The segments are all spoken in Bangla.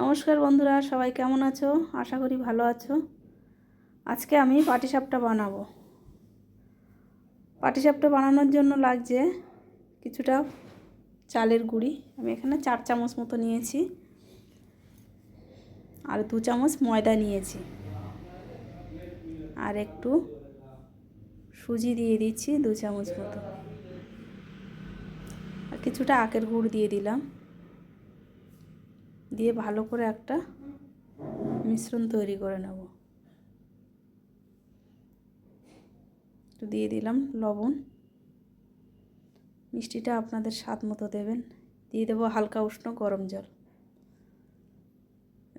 নমস্কার বন্ধুরা, সবাই কেমন আছো? আশা করি ভালো আছো। আজকে আমি পাটিসাপটা বানাবো। পাটিসাপটা বানানোর জন্য লাগছে কিছুটা চালের গুঁড়ি। আমি এখানে চার চামচ মতো নিয়েছি। আর দু চামচ ময়দা নিয়েছি। আর একটু সুজি দিয়ে দিচ্ছি দু চামচ মতো। আর কিছুটা আখের গুড় দিয়ে দিলাম। দিয়ে ভালো করে একটা মিশ্রণ তৈরি করে নেব। একটু দিয়ে দিলাম লবণ। মিষ্টিটা আপনাদের স্বাদ মতো দেবেন। দিয়ে দেবো হালকা উষ্ণ গরম জল।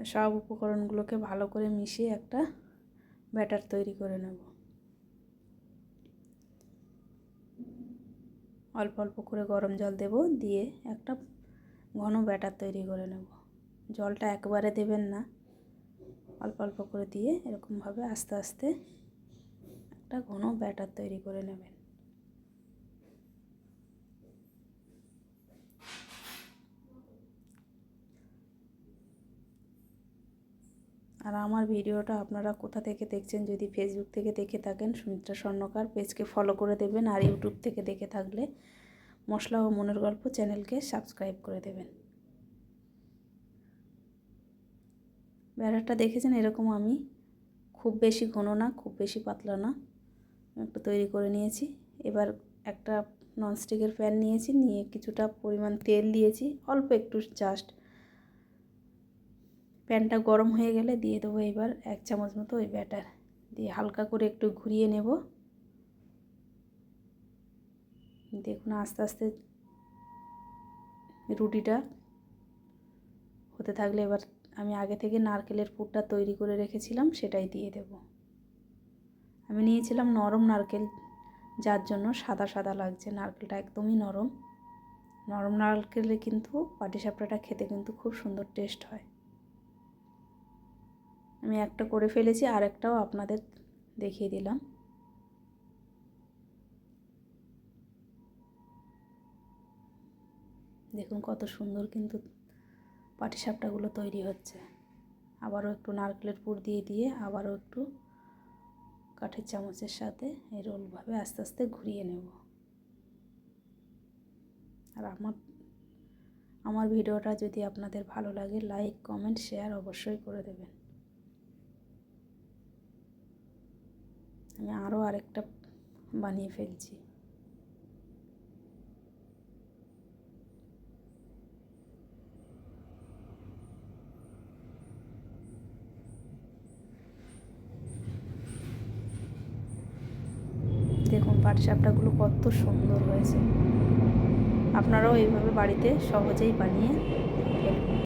সব উপকরণগুলোকে ভালো করে মিশিয়ে একটা ব্যাটার তৈরি করে নেব। অল্প অল্প করে গরম জল দেব, দিয়ে একটা ঘন ব্যাটার তৈরি করে নেব। জলটা একবারে দেবেন না। অল্প অল্প করে দিয়ে এরকমভাবে আস্তে আস্তে একটা ঘন ব্যাটার তৈরি করে নেবেন। আর আমার ভিডিওটা আপনারা কোথা থেকে দেখছেন যদি ফেসবুক থেকে দেখে থাকেন, সুমিত্রা স্বর্ণকার পেজকে ফলো করে দেবেন আর ইউটিউব থেকে দেখে থাকলে মশলা ও মনের গল্প চ্যানেলকে সাবস্ক্রাইব করে দেবেন। ব্যাটারটা দেখেছেন? এরকম আমি। খুব বেশি ঘন না, খুব বেশি পাতলা না। একটু তৈরি করে নিয়েছি। এবার একটা ননস্টিকের প্যান নিয়েছি, নিয়ে কিছুটা পরিমাণ তেল দিয়েছি। অল্প একটু জাস্ট প্যানটা গরম হয়ে গেলে দিয়ে দেবো এবার এক চামচ মতো ওই ব্যাটার। দিয়ে হালকা করে একটু ঘুরিয়ে নেব। দেখুন আস্তে আস্তে রুটিটা হতে থাকলে এবার আমি আগে থেকে নারকেলের পুরটা তৈরি করে রেখেছিলাম, সেটাই দিয়ে দেব। আমি নিয়েছিলাম নরম নারকেল, যার জন্য সাদা সাদা লাগছে, নারকেলটা একদমই নরম। নরম নারকেলে কিন্তু পাটিসাপটাটা খেতে কিন্তু খুব সুন্দর টেস্ট হয়। আমি একটা করে ফেলেছি, আর একটাও আপনাদের দেখিয়ে দিলাম। দেখুন কত সুন্দর কিন্তু পাটিসাপটাগুলো তৈরি হচ্ছে। আবারও একটু নারকেলের পুর দিয়ে দিয়ে আবারও একটু কাঠের চামচের সাথে এই রোলভাবে আস্তে আস্তে ঘুরিয়ে নেব। আর আমার আমার ভিডিওটা যদি আপনাদের ভালো লাগে, লাইক, কমেন্ট, শেয়ার অবশ্যই করে দেবেন। আমি আরও আরেকটা বানিয়ে ফেলছি দেখুন পাটিসাপটাগুলো কত সুন্দর হয়েছে। আপনারাও এইভাবে বাড়িতে সহজেই বানিয়ে ফেলবেন